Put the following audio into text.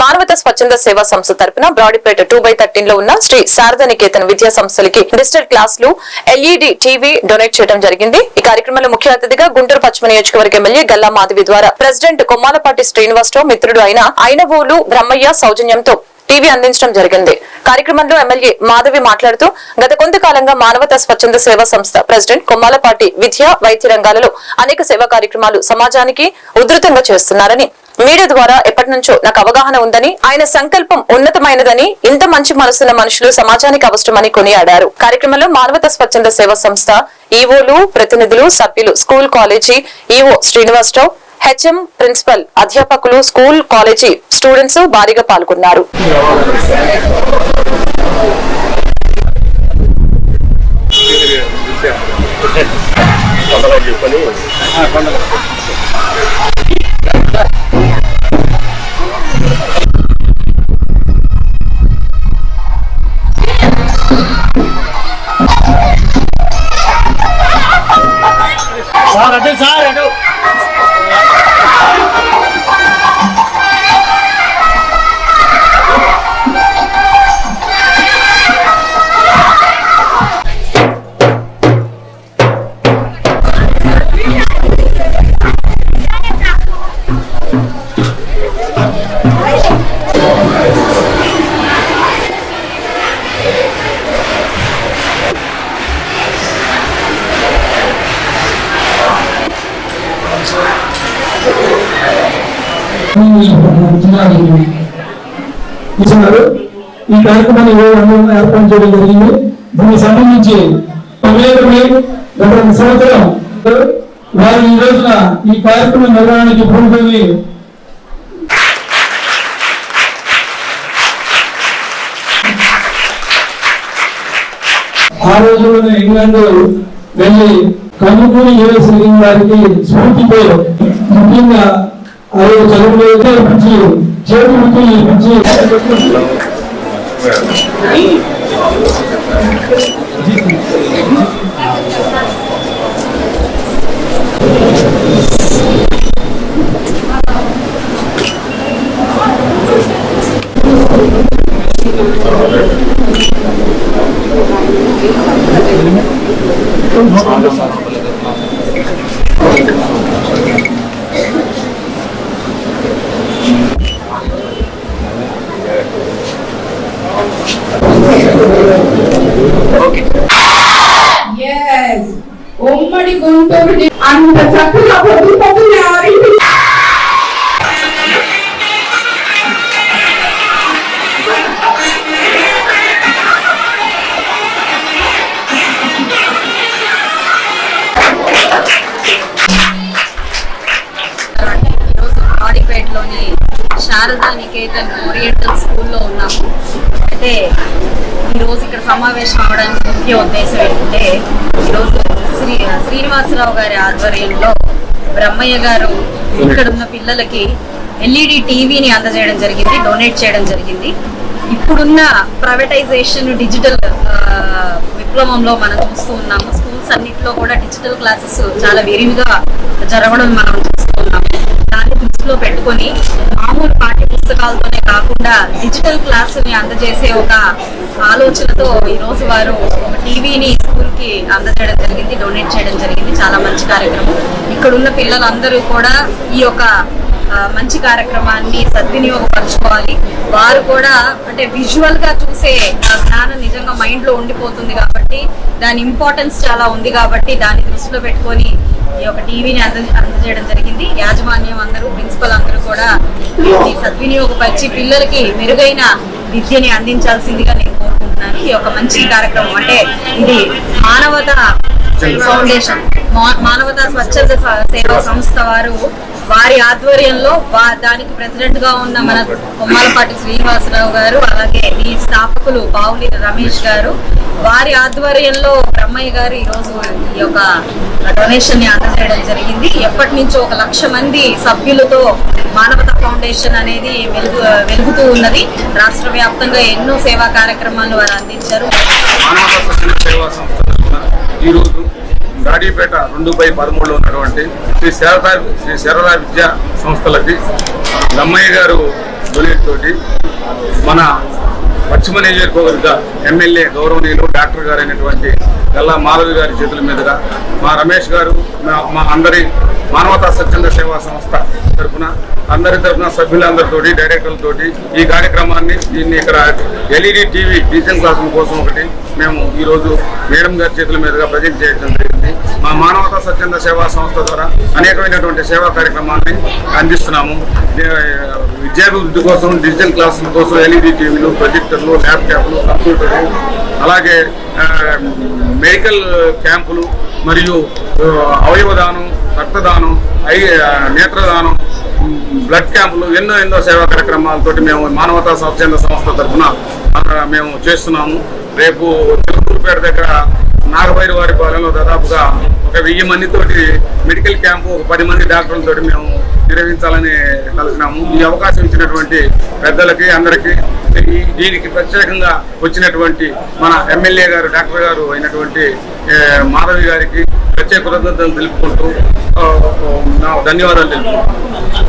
మానవత స్వచ్ఛంద సేవా సంస్థ తరపున బ్రాడీపేట టూ బై థర్టీన్లో ఉన్న శ్రీ శారదనికేతన్ విద్యా సంస్థలకి డిజిటల్ క్లాసులు ఎల్ఈడి టీవీ డొనేట్ చేయడం జరిగింది. ఈ కార్యక్రమంలో ముఖ్య అతిథిగా గుంటూరు పశ్చిమ నియోజకవర్గ ఎమ్మెల్యే గల్లా మాధవి ద్వారా ప్రెసిడెంట్ కొమ్మాలపాటి శ్రీనివాసరావు మిత్రుడు అయిన అయినవోలు బ్రహ్మయ్య సౌజన్యంతో టీవీ అందించడం జరిగింది. కార్యక్రమంలో ఎమ్మెల్యే మాధవి మాట్లాడుతూ గత కొంతకాలంగా మానవత స్వచ్ఛంద సేవా సంస్థ ప్రెసిడెంట్ కొమ్మాలపాటి విద్య వైద్య రంగాలలో అనేక సేవా కార్యక్రమాలు సమాజానికి ఉధృతంగా చేస్తున్నారని మీడియా ద్వారా ఎప్పటి నుంచో నాకు అవగాహన ఉందని ఆయన సంకల్పం ఉన్నతమైనదని ఇంత మంచి మనసున్న మనుషులు సమాజానికి అవసరమని కొనియాడారు. కార్యక్రమంలో మానవత స్వచ్ఛంద సేవా సంస్థ ఈవోలు ప్రతినిధులు సభ్యులు school college EO Srinivasa Rao HM principal అధ్యాపకులు స్కూల్ కాలేజీ స్టూడెంట్స్ భారీగా పాల్గొన్నారు. సార్ ఇస్తున్నారు ఈ కార్యక్రమాన్ని ఏర్పాటు చేయడం జరిగింది. దీనికి సంబంధించి పర్యాటకులు గత సంవత్సరం వారు ఈ రోజున ఈ కార్యక్రమం నిర్వహణకి భూమిని ఆ రోజుల్లోనే ఇంగ్లాండ్ వెళ్ళి కన్నుకూరి యూనివర్సిటీ వారికి స్ఫూర్తితో ముఖ్యంగా 아유 저놈의 반지 제주부터 반지 Thank you. ఉమ్మడి గుంటూరు అంత చక్కగా పొద్దు పొద్దున్నే ఆరింటి శారదా నికేతన్ ఓరియంటల్ స్కూల్లో ఉన్నాము. అయితే ఈరోజు ఇక్కడ సమావేశం అవడానికి ముఖ్య ఉద్దేశం ఏంటంటే ఈరోజు శ్రీ శ్రీనివాసరావు గారి ఆధ్వర్యంలో బ్రహ్మయ్య గారు ఇక్కడ ఉన్న పిల్లలకి ఎల్ఈడి టీవీని అందజేయడం జరిగింది డొనేట్ చేయడం జరిగింది. ఇప్పుడున్న ప్రైవేటైజేషన్ డిజిటల్ విప్లవంలో మనం చూస్తూ ఉన్నాము స్కూల్స్ అన్నింటిలో కూడా డిజిటల్ క్లాసెస్ చాలా విరివిగా జరగడం మనం చూస్తూ ఉన్నాము దాన్ని దృష్టిలో పెట్టుకొని పుస్తకాలతోనే కాకుండా డిజిటల్ క్లాసుని అందజేసే ఒక ఆలోచనతో ఈ రోజు వారు ఒక టీవీని స్కూల్కి అందజేయడం జరిగింది డొనేట్ చేయడం జరిగింది. చాలా మంచి కార్యక్రమం. ఇక్కడ ఉన్న పిల్లలందరూ కూడా ఈ యొక్క మంచి కార్యక్రమాన్ని సద్వినియోగపరచుకోవాలి. వారు కూడా అంటే విజువల్గా చూసే ఆ జ్ఞానం నిజంగా మైండ్లో ఉండిపోతుంది కాబట్టి దాని ఇంపార్టెన్స్ చాలా ఉంది కాబట్టి దాన్ని దృష్టిలో పెట్టుకొని ఈ యొక్క టీవీని అంద అందజేయడం జరిగింది. యాజమాన్యం అందరూ ప్రిన్సిపల్ అందరూ కూడా దీన్ని సద్వినియోగపరిచి పిల్లలకి మెరుగైన విద్యని అందించాల్సిందిగా నేను కోరుకుంటున్నాను. ఈ యొక్క మంచి కార్యక్రమం అంటే ఇది మానవత ఫౌండేషన్. మానవతా స్వచ్ఛంద సేవా సంస్థ వారు వారి ఆధ్వర్యంలో దానికి ప్రెసిడెంట్గా ఉన్న మన కొమ్మాలపాటి శ్రీనివాసరావు గారు అలాగే ఈ స్థాపకులు బావులి రమేష్ గారు వారి ఆధ్వర్యంలో బ్రహ్మయ్య గారు ఈ రోజు ఈ యొక్క డొనేషన్ని అందజేయడం జరిగింది. ఎప్పటి నుంచో ఒక లక్ష మంది సభ్యులతో మానవతా ఫౌండేషన్ అనేది వెలుగు వెలుగుతూ ఉన్నది. రాష్ట్ర వ్యాప్తంగా ఎన్నో సేవా కార్యక్రమాలు వారు అందించారు. ఈరోజు గాడిపేట రెండు బై పదమూడులో ఉన్నటువంటి శ్రీ శారదా శ్రీ శారదా విద్యా సంస్థలకి బ్రహ్మయ్య గారు తోటి మన పశ్చిమ నియోజకవర్గ ఎమ్మెల్యే గౌరవనీయులు డాక్టర్ గారు అయినటువంటి గల్లా మాధవి గారి చేతుల మీదుగా మా రమేష్ గారు మా- మా అందరి మానవతా స్వచ్ఛంద సేవా సంస్థ తరఫున అందరి తరఫున సభ్యులందరితోటి డైరెక్టర్లతోటి ఈ కార్యక్రమాన్ని దీన్ని ఇక్కడ ఎల్ఈడి టీవీ డిజిటల్ క్లాసుల కోసం ఒకటి మేము ఈరోజు మేడం గారి చేతుల మీదుగా ప్రజెంట్ చేయడం జరిగింది. మా మానవతా స్వచ్ఛంద సేవా సంస్థ ద్వారా అనేకమైనటువంటి సేవా కార్యక్రమాన్ని అందిస్తున్నాము. విద్యాభివృద్ధి కోసం డిజిటల్ క్లాసుల కోసం ఎల్ఈడి టీవీలు ప్రొజెక్టర్లు ల్యాప్టాప్లు కంప్యూటర్లు అలాగే మెడికల్ క్యాంపులు మరియు అవయవదానం రక్తదానం ఐ నేత్రదానం బ్లడ్ క్యాంపులు ఎన్నో ఎన్నో సేవా కార్యక్రమాలతోటి మేము మానవతా స్వచ్ఛంద సంస్థ తరఫున మేము చేస్తున్నాము. రేపు తిరుపూరుపేట దగ్గర నాగభైరు వారి పాలెంలో దాదాపుగా ఒక వెయ్యి మందితోటి మెడికల్ క్యాంపు ఒక పది మంది డాక్టర్లతోటి మేము నిర్వహించాలని కలిసినాము ఈ అవకాశం ఇచ్చినటువంటి పెద్దలకి అందరికీ దీనికి ప్రత్యేకంగా వచ్చినటువంటి మన ఎమ్మెల్యే గారు డాక్టర్ గారు అయినటువంటి మాధవి గారికి ప్రత్యేక కృతజ్ఞతలు తెలుపుకుంటూ ధన్యవాదాలు తెలుపుకుంటున్నాను.